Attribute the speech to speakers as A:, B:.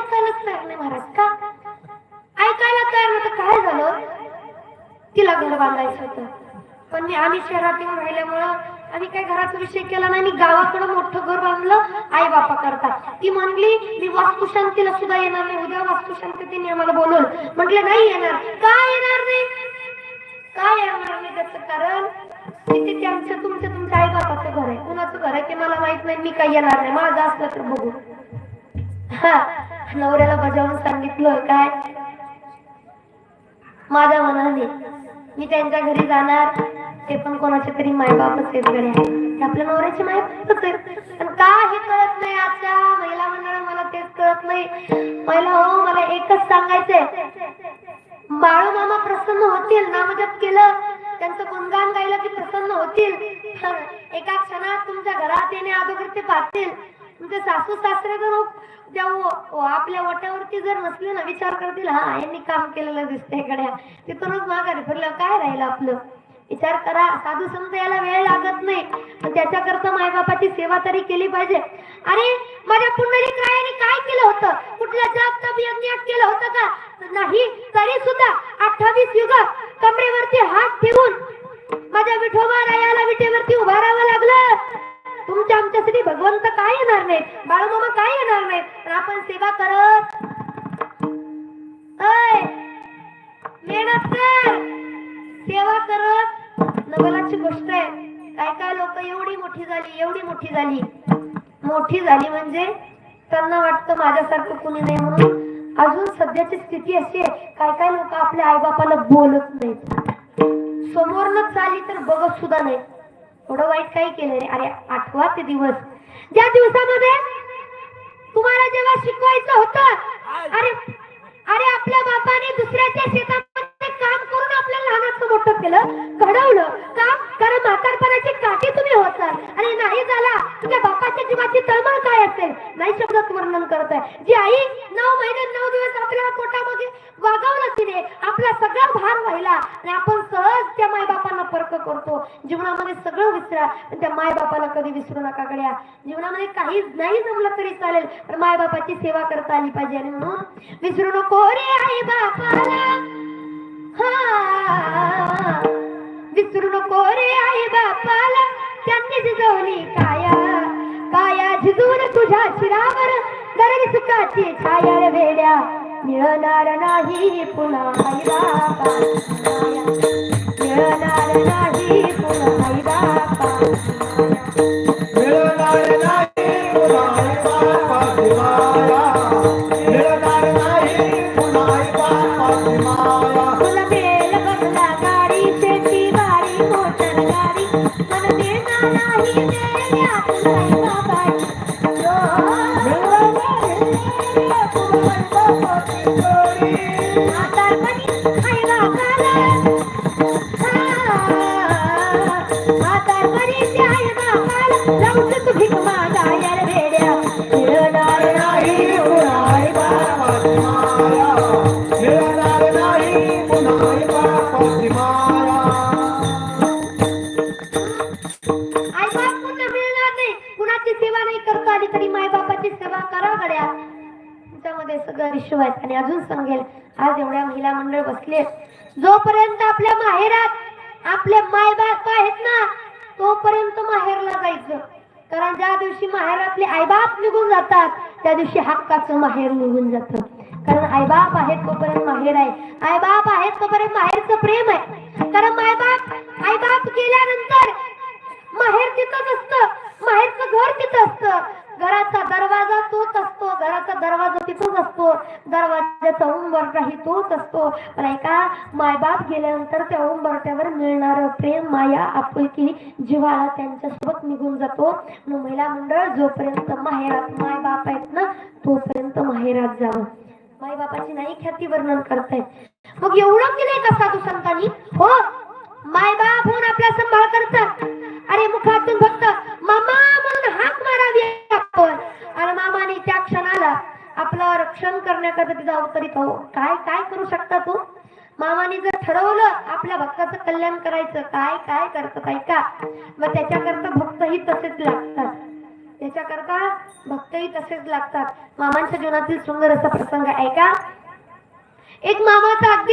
A: ऐकायलाच तयार नाही महाराज. का? ऐकायला तयार नव्हतं. काय झालं? तिला घर बांधायचं होतं. पण मी आम्ही शहरात येऊन राहिल्यामुळं आम्ही काय घराचा विषय केला नाही. मी गावाकडे मोठं घर बांधलं आई बापा करता ती म्हणली मी वास्तुशांतीला सुद्धा येणार नाही. उद्या वास्तुशांती आम्हाला बोलवलं. म्हटलं नाही येणार. का येणार नाही? काय येणार नाही त्याचं कारण? किती त्यांचं तुमचं तुमच्या आई बापाचं घर आहे. कुणाचं घर आहे ते मला माहीत नाही. मी काही येणार नाही. माझं असलं तर बघू. हा नवऱ्याला बजावून सांगितलं काय? माझ्या मनाने. मी त्यांच्या घरी जाणार. ते पण कोणाचे तरी मायबापच आहेत. घरी आपल्या नवऱ्याची मायबापच आहेत. पण का हे कळत नाही आजच्या महिला मंडळ मला तेच कळत नाही. महिला हो मला एकच सांगायचंय. बाळू मामा प्रसन्न होतील नामजप केलं. त्यांचं गुणगान गायलं की प्रसन्न होतील. एका क्षणात तुमच्या घरात येणे अगोदर ते पाहतील. तुमचे सासू सासरे जर त्या आपल्या वाट्यावरती जर नसले ना विचार करतील हा यांनी काम केलेलं दिसतंय गड्या तिथूनच माघारी फिरलं काय राहिलं आपलं? विचार करा. साधू संत याला वेळ लागत नाही. पण त्याच्याकरता मायबापाची सेवा तरी केली पाहिजे. अरे माझ्या पुंडलिक रायाने काय केलं होतं? कुठल्या जाप तप यज्ञात केलं होतं का? नाही तरी सुद्धा अठ्ठावीस युग कमरेवरती हात ठेवून माझ्या विठोबा रायाला विटेवरती उभा तुमच्या आमच्यासाठी भगवंत काय येणार नाही बाळमामा काय येणार नाही पण आपण सेवा करत. मेहनत कर सेवा करत. नवलाची गोष्ट आहे. काय काय लोक एवढी मोठी झाली एवढी मोठी झाली. मोठी झाली म्हणजे त्यांना वाटतं माझ्यासारखं कुणी नाही म्हणून. अजून सध्याची स्थिती अशी आहे काय काय लोक आपल्या आईबापाला बोलत नाहीत. समोरनच चाली तर बघत सुद्धा नाही थोडं वाईट काही केलं रे? अरे आठवा ते दिवस. ज्या दिवसामध्ये तुम्हाला जेव्हा शिकवायचं होतं अरे अरे आपल्या बापाने दुसऱ्याच्या शेतामध्ये काम करून आपल्याला लहानाचं मोठं केलं घडवलं. का कारण म्हातारपणाची काठी तुम्ही होतात आणि नाही झाला. तुझ्या बापाच्या जीवाची तळमळ काय असेल? नाही शब्दात वर्णन करत आहे. जी आई नऊ महिने नऊ दिवस आपल्या पोटामध्ये वागवलं तिने आपला सगळा भार व्हायला आणि आपण सहज त्या मायबापांना पर्क करतो. जीवनामध्ये सगळं विसरा पण त्या मायबापाला कधी विसरू नका गड्या. जीवनामध्ये काहीच नाही जमलं तरी चालेल पण मायबापाची सेवा करता आली पाहिजे. आणि म्हणून विसरू नको. रे आई बापाला. विसरू नको. रे आई बापाला. त्यांनी जिजवली काया. काया झिजून तुझ्या शिरावर गरज सुखाची छाया वेड्या. मिळणार नाही पुन्हा बापा मिळणार नाही पुन्हा आहे आणि अजून सांगेल आज एवढ्या महिला मंडळ बसले जोपर्यंत आपल्या माहेरात आपले मायबाप आहेत ना तोपर्यंत माहेरला जायचं कारण ज्या दिवशी माहेरातले आईबाप निघून जातात त्या दिवशी हक्काचं माहेर निघून जातं. आईबाप आहेत तोपर्यंत माहेर आहे. आईबाप आहेत तोपर्यंत माहेरचं प्रेम आहे. कारण मायबाप आईबाप गेल्यानंतर माहेर तिथंच असतं. माहेरचं घर तिथं असतं. घराचा दरवाजा तोच असतो. घराचा दरवाजा तिथंच असतो. दरवाजाचा उंबरटाही तोच असतो. पण ऐका मायबाप गेल्यानंतर त्या उंबरट्यावर मिळणारं प्रेम माया आपुलकी जिव्हाळा त्यांच्यासोबत निघून जातो. महिला मंडळ जोपर्यंत माहेरात मायबाप आहेत ना तोपर्यंत माहेरात जावं. मायबापाची नाही ख्याती वर्णन करतायत. मग एवढं केलंय का साधू संतांनी? हो? मायबाप होऊन आपला सांभाळ करतात. अरे मुखातून फक्त मामा म्हणून हाक मारावी आपण. आणि मामाने त्या क्षणाला आपलं रक्षण करण्याकरता तिथं अवतरित हो काय काय करू शकता तू? मामाने जर ठरवलं आपल्या भक्ताचं कल्याण करायचं काय काय करतात ऐका मग त्याच्याकरता भक्तही तसेच लागतात. करता. भक्तही तसेच लागतात. मामांच्या जीवनातील सुंदर असा प्रसंग ऐका एक मामाचा अगदी